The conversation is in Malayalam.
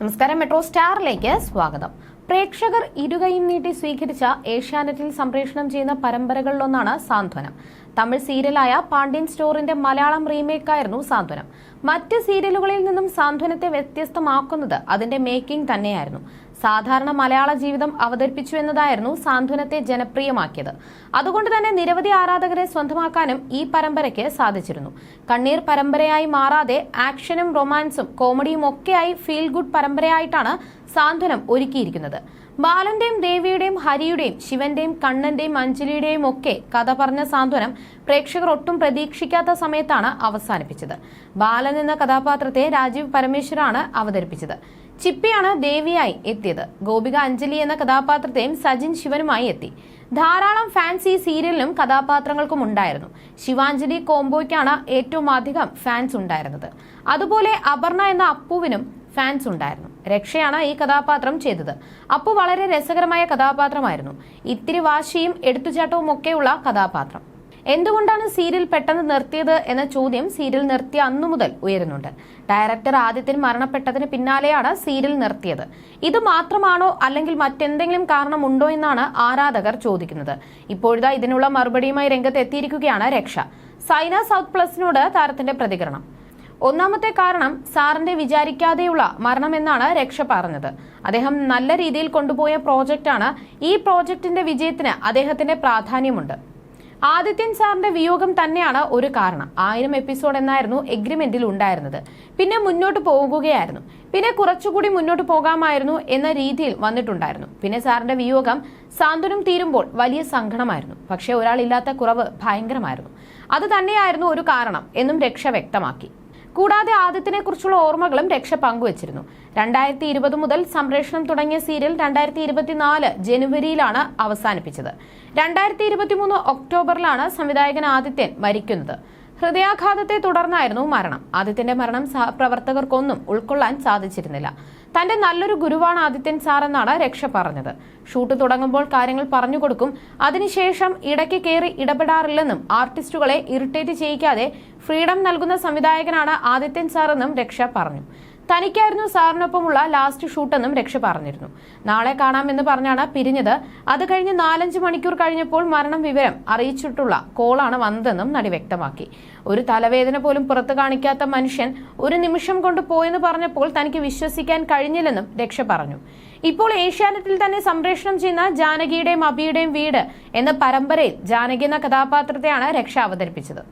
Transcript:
നമസ്കാരം മെട്രോ സ്റ്റാറിലേക്ക് സ്വാഗതം. പ്രേക്ഷകർ ഇരുകയും നീട്ടി സ്വീകരിച്ച ഏഷ്യാനെറ്റിൽ സംപ്രേഷണം ചെയ്യുന്ന പരമ്പരകളിലൊന്നാണ് സാന്ത്വനം. തമിഴ് സീരിയലായ പാണ്ഡ്യൻ സ്റ്റോറിന്റെ മലയാളം റീമേക്കായിരുന്നു സാന്ത്വനം. മറ്റ് സീരിയലുകളിൽ നിന്നും സാന്ത്വനത്തെ വ്യത്യസ്തമാക്കുന്നത് അതിന്റെ മേക്കിംഗ് തന്നെയായിരുന്നു. സാധാരണ മലയാള ജീവിതം അവതരിപ്പിച്ചു എന്നതായിരുന്നു സാന്ത്വനത്തെ ജനപ്രിയമാക്കിയത്. അതുകൊണ്ട് തന്നെ നിരവധി ആരാധകരെ സ്വന്തമാക്കാനും ഈ പരമ്പരയ്ക്ക് സാധിച്ചിരുന്നു. കണ്ണീർ പരമ്പരയായി മാറാതെ ആക്ഷനും റൊമാൻസും കോമഡിയും ഒക്കെയായി ഫീൽ ഗുഡ് പരമ്പരയായിട്ടാണ് സാന്ത്വനം ഒരുക്കിയിരിക്കുന്നത്. ബാലന്റെയും ദേവിയുടെയും ഹരിയുടെയും ശിവന്റെയും കണ്ണന്റെയും അഞ്ജലിയുടെയും ഒക്കെ കഥ പറഞ്ഞ സാന്ത്വനം പ്രേക്ഷകർ ഒട്ടും പ്രതീക്ഷിക്കാത്ത സമയത്താണ് അവസാനിപ്പിച്ചത്. ബാലൻ എന്ന കഥാപാത്രത്തെ രാജീവ് പരമേശ്വരാണ് അവതരിപ്പിച്ചത്. ചിപ്പിയാണ് ദേവിയായി എത്തിയത്. ഗോപിക അഞ്ജലി എന്ന കഥാപാത്രത്തെയും സജിൻ ശിവനുമായി എത്തി. ധാരാളം ഫാൻസ് ഈ സീരിയലിനും കഥാപാത്രങ്ങൾക്കും ഉണ്ടായിരുന്നു. ശിവാഞ്ജലി കോംബോയ്ക്കാണ് ഏറ്റവും അധികം ഫാൻസ് ഉണ്ടായിരുന്നത്. അതുപോലെ അപർണ എന്ന അപ്പുവിനും ഫാൻസ് ഉണ്ടായിരുന്നു. രക്ഷയാണ് ഈ കഥാപാത്രം ചെയ്തത്. അപ്പോൾ വളരെ രസകരമായ കഥാപാത്രമായിരുന്നു. ഇത്തിരി വാശിയും എടുത്തുചാട്ടവും ഒക്കെയുള്ള കഥാപാത്രം. എന്തുകൊണ്ടാണ് സീരിയൽ പെട്ടെന്ന് നിർത്തിയത് എന്ന ചോദ്യം സീരിയൽ നിർത്തിയ അന്നു മുതൽ ഉയരുന്നുണ്ട്. ഡയറക്ടർ ആദ്യത്തിന് മരണപ്പെട്ടതിന് പിന്നാലെയാണ് സീരിയൽ നിർത്തിയത്. ഇത് മാത്രമാണോ അല്ലെങ്കിൽ മറ്റെന്തെങ്കിലും കാരണമുണ്ടോ എന്നാണ് ആരാധകർ ചോദിക്കുന്നത്. ഇപ്പോഴത്തെ ഇതിനുള്ള മറുപടിയുമായി രംഗത്ത് എത്തിയിരിക്കുകയാണ് രക്ഷ. സൈന സൗത്ത് പ്ലസിനോട് താരത്തിന്റെ പ്രതികരണം. ഒന്നാമത്തെ കാരണം സാറിന്റെ വിചാരിക്കാതെയുള്ള മരണമെന്നാണ് രക്ഷ പറഞ്ഞത്. അദ്ദേഹം നല്ല രീതിയിൽ കൊണ്ടുപോയ പ്രോജക്റ്റാണ് ഈ പ്രോജക്റ്റിന്റെ വിജയത്തിന് അദ്ദേഹത്തിന്റെ പ്രാധാന്യമുണ്ട്. ആദിത്യൻ സാറിന്റെ വിയോഗം തന്നെയാണ് ഒരു കാരണം. ആയിരം എപ്പിസോഡ് എന്നായിരുന്നു എഗ്രിമെന്റിൽ ഉണ്ടായിരുന്നത്. പിന്നെ മുന്നോട്ട് പോകുകയായിരുന്നു. പിന്നെ കുറച്ചുകൂടി മുന്നോട്ട് പോകാമായിരുന്നു എന്ന രീതിയിൽ വന്നിട്ടുണ്ടായിരുന്നു. പിന്നെ സാറിന്റെ വിയോഗം സാന്ത്വനം തീരുമ്പോൾ വലിയ സങ്കടമായിരുന്നു. പക്ഷേ ഒരാളില്ലാത്ത കുറവ് ഭയങ്കരമായിരുന്നു. അത് തന്നെയായിരുന്നു ഒരു കാരണം എന്നും രക്ഷ വ്യക്തമാക്കി. കൂടാതെ ആദ്യത്തിനെ കുറിച്ചുള്ള ഓർമ്മകളും രക്ഷ പങ്കുവച്ചിരുന്നു. രണ്ടായിരത്തി ഇരുപത് മുതൽ സംപ്രേഷണം തുടങ്ങിയ സീരിയൽ രണ്ടായിരത്തി ഇരുപത്തിനാല് ജനുവരിയിലാണ് അവസാനിപ്പിച്ചത്. രണ്ടായിരത്തി ഇരുപത്തിമൂന്ന് ഒക്ടോബറിലാണ് സംവിധായകൻ ആദിത്യൻ മരിക്കുന്നത്. ഹൃദയാഘാതത്തെ തുടർന്നായിരുന്നു മരണം. ആദിത്യന്റെ മരണം സഹപ്രവർത്തകർക്കൊന്നും ഉൾക്കൊള്ളാൻ സാധിച്ചിരുന്നില്ല. തന്റെ നല്ലൊരു ഗുരുവാണ് ആദിത്യൻ സാർ എന്നാണ് രക്ഷ പറഞ്ഞത്. ഷൂട്ട് തുടങ്ങുമ്പോൾ കാര്യങ്ങൾ പറഞ്ഞു കൊടുക്കും. അതിനുശേഷം ഇടയ്ക്ക് കയറി ഇടപെടാറില്ലെന്നും ആർട്ടിസ്റ്റുകളെ ഇറിറ്റേറ്റ് ചെയ്യിക്കാതെ ഫ്രീഡം നൽകുന്ന സംവിധായകനാണ് ആദിത്യൻ സാർ എന്നും രക്ഷ പറഞ്ഞു. തനിക്കായിരുന്നു സാറിനൊപ്പമുള്ള ലാസ്റ്റ് ഷൂട്ടെന്നും രക്ഷ പറഞ്ഞിരുന്നു. നാളെ കാണാമെന്ന് പറഞ്ഞാണ് പിരിഞ്ഞത്. അത് കഴിഞ്ഞ് നാലഞ്ച് മണിക്കൂർ കഴിഞ്ഞപ്പോൾ മരണം വിവരം അറിയിച്ചിട്ടുള്ള കോളാണ് വന്നതെന്നും നടി വ്യക്തമാക്കി. ഒരു തലവേദന പോലും പുറത്തു കാണിക്കാത്ത മനുഷ്യൻ ഒരു നിമിഷം കൊണ്ട് പോയെന്ന് പറഞ്ഞപ്പോൾ തനിക്ക് വിശ്വസിക്കാൻ കഴിഞ്ഞില്ലെന്നും രക്ഷ പറഞ്ഞു. ഇപ്പോൾ ഏഷ്യാനെറ്റിൽ തന്നെ സംപ്രേഷണം ചെയ്യുന്ന ജാനകിയുടെയും അബിയുടെയും വീട് എന്ന പരമ്പരയിൽ ജാനകി എന്ന കഥാപാത്രത്തെയാണ് രക്ഷ അവതരിപ്പിച്ചത്.